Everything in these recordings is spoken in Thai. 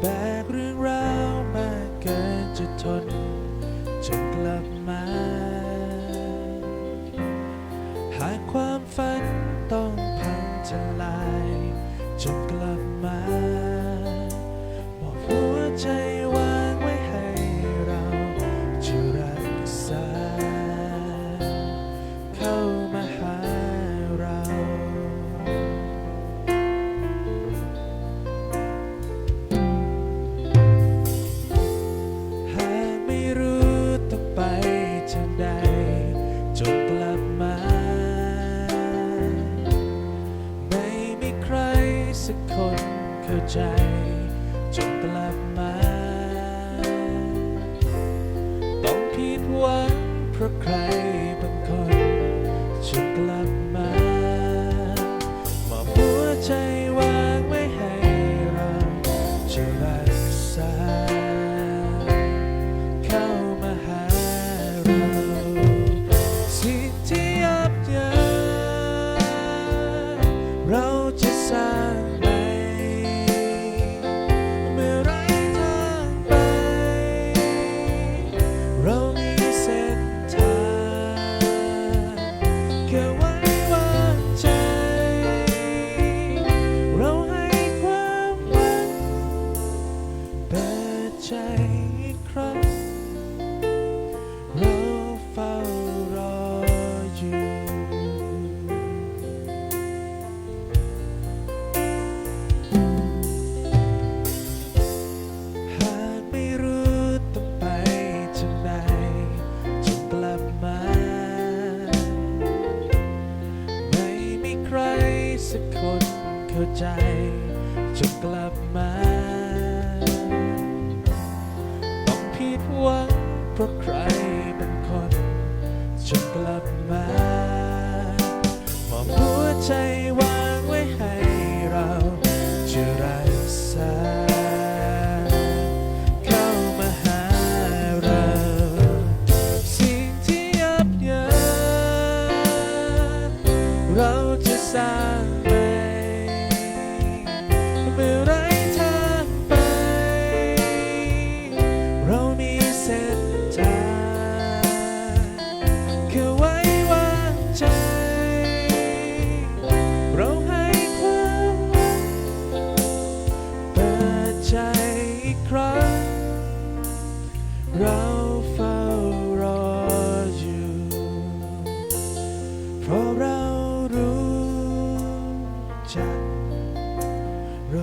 แบกเรื่องราวมากเกินจะทนจนกลับมา หากความฝันต้องพังทลายจนกลับ จนกลับมา ต้องผิดหวังเพราะใครบางคนจนกลับมามอบหัวใจวางไว้ให้เราจะรักษาเข้ามาหาเราสิ่งที่ยับยั้งเราจะสร้าง ใจอีกครั้งเราเฝ้ารออยู่หากไม่รู้ต้องไปทางไหนจงกลับมา ไม่มีใครสักคนเข้าใจจงกลับมา หวังเพราะใครบางคนจงกลับมามอบหัวใจวางไว้ให้เราจะรักษาเข้ามาหาเรา สิ่งที่ยับยั้งเราจะสร้าง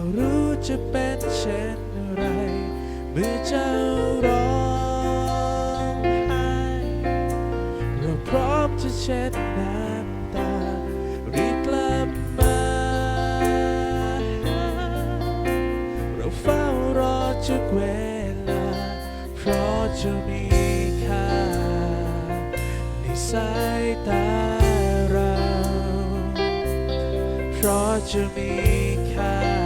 รารู้จะเป็นเช่นไร เมื่อเจ้าร้องไห้เราพร้อมจะเช็ดน้ำตารีบกลับมา เราเฝ้ารอทุกเวลา เพราะจะมีค่า ในสายตาเรา เพราะจะมีค่า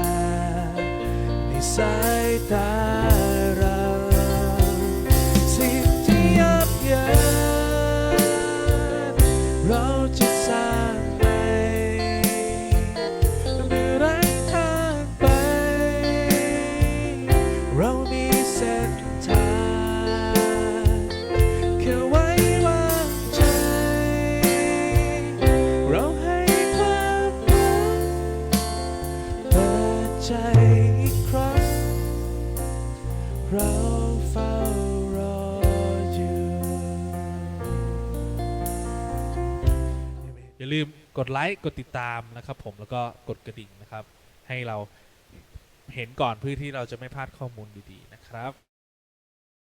ใน เราเฝ้ารออยู่ อย่าลืมกดไลค์กดติดตามนะครับผมแล้วก็กดกระดิ่งนะครับ ให้เราเห็นก่อนเพื่อที่เราจะไม่พลาดข้อมูลดีๆนะครับ